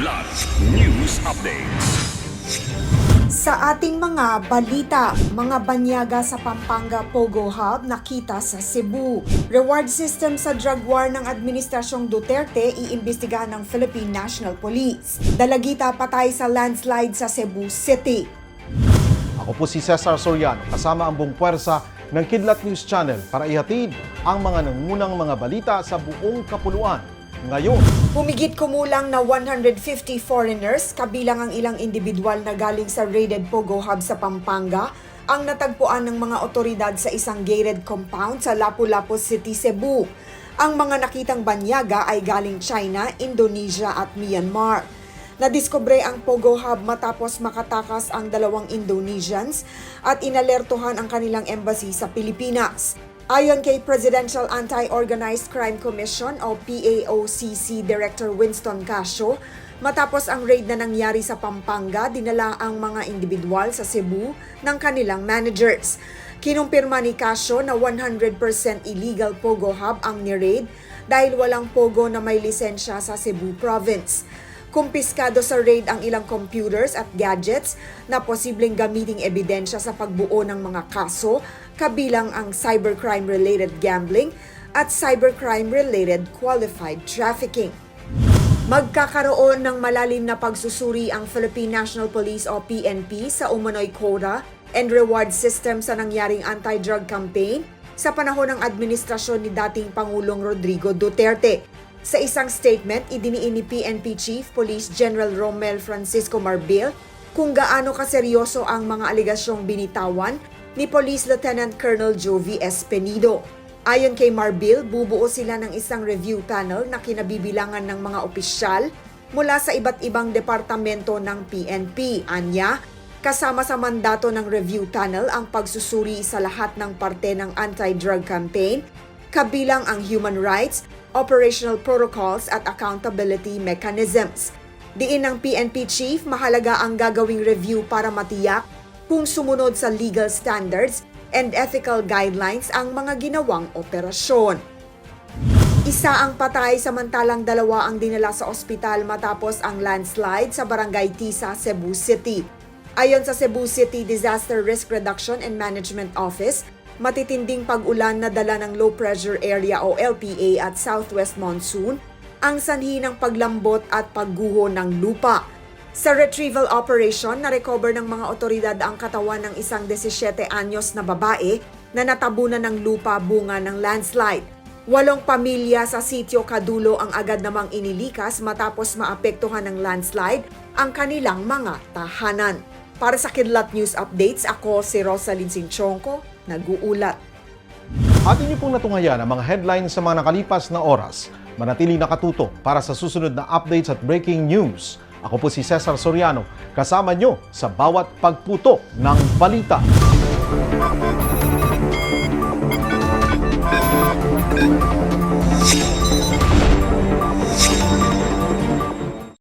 Kidlat News Updates. Sa ating mga balita, mga banyaga sa Pampanga Pogo Hub nakita sa Cebu. Reward system sa drug war ng Administrasyong Duterte iimbestigahan ng Philippine National Police. Dalagita patay sa landslide sa Cebu City. Ako po si Cesar Soriano kasama ang buong puwersa ng Kidlat News Channel para ihatid ang mga nangunang mga balita sa buong kapuluan. Ngayon, Humigit kumulang na 150 foreigners, kabilang ang ilang individual na galing sa raided Pogo Hub sa Pampanga, ang natagpuan ng mga otoridad sa isang gated compound sa Lapu-Lapu City, Cebu. Ang mga nakitang banyaga ay galing China, Indonesia at Myanmar. Nadiskubre ang Pogo Hub matapos makatakas ang dalawang Indonesians at inalertuhan ang kanilang embassy sa Pilipinas. Ayon kay Presidential Anti-Organized Crime Commission o PAOCC Director Winston Casio, matapos ang raid na nangyari sa Pampanga, dinala ang mga individual sa Cebu ng kanilang managers. Kinumpirma ni Casio na 100% illegal Pogo Hub ang ni-raid dahil walang Pogo na may lisensya sa Cebu Province. Kumpiskado sa raid ang ilang computers at gadgets na posibleng gamiting ebidensya sa pagbuo ng mga kaso, kabilang ang cybercrime-related gambling at cybercrime-related qualified trafficking. Magkakaroon ng malalim na pagsusuri ang Philippine National Police o PNP sa umano'y quota and reward system sa nangyaring anti-drug campaign sa panahon ng administrasyon ni dating Pangulong Rodrigo Duterte. Sa isang statement, idiniin ni PNP Chief Police General Romel Francisco Marbil kung gaano kaseryoso ang mga aligasyong binitawan ni Police Lieutenant Colonel Jovi S. Penido. Ayon kay Marbil, bubuo sila ng isang review panel na kinabibilangan ng mga opisyal mula sa iba't ibang departamento ng PNP. Anya, kasama sa mandato ng review panel ang pagsusuri sa lahat ng parte ng anti-drug campaign, kabilang ang human rights, operational protocols at accountability mechanisms. Diin ng PNP chief, mahalaga ang gagawing review para matiyak kung sumunod sa legal standards and ethical guidelines ang mga ginawang operasyon. Isa ang patay samantalang dalawa ang dinala sa ospital matapos ang landslide sa Barangay Tisa, Cebu City. Ayon sa Cebu City Disaster Risk Reduction and Management Office, matitinding pag-ulan na dala ng low pressure area o LPA at southwest monsoon ang sanhi ng paglambot at pagguho ng lupa. Sa retrieval operation, na-recover ng mga otoridad ang katawan ng isang 17 anyos na babae na natabunan ng lupa bunga ng landslide. Walong pamilya sa sitio Kadulo ang agad namang inilikas matapos maapektuhan ng landslide ang kanilang mga tahanan. Para sa Kidlat News Updates, ako si Rosalyn Sinchonko, nag-uulat. Atin niyo pong natungayan ang mga headlines sa mga nakalipas na oras. Manatili nakatuto para sa susunod na updates at breaking news. Ako po si Cesar Soriano, kasama nyo sa bawat pagputo ng balita. Thank you.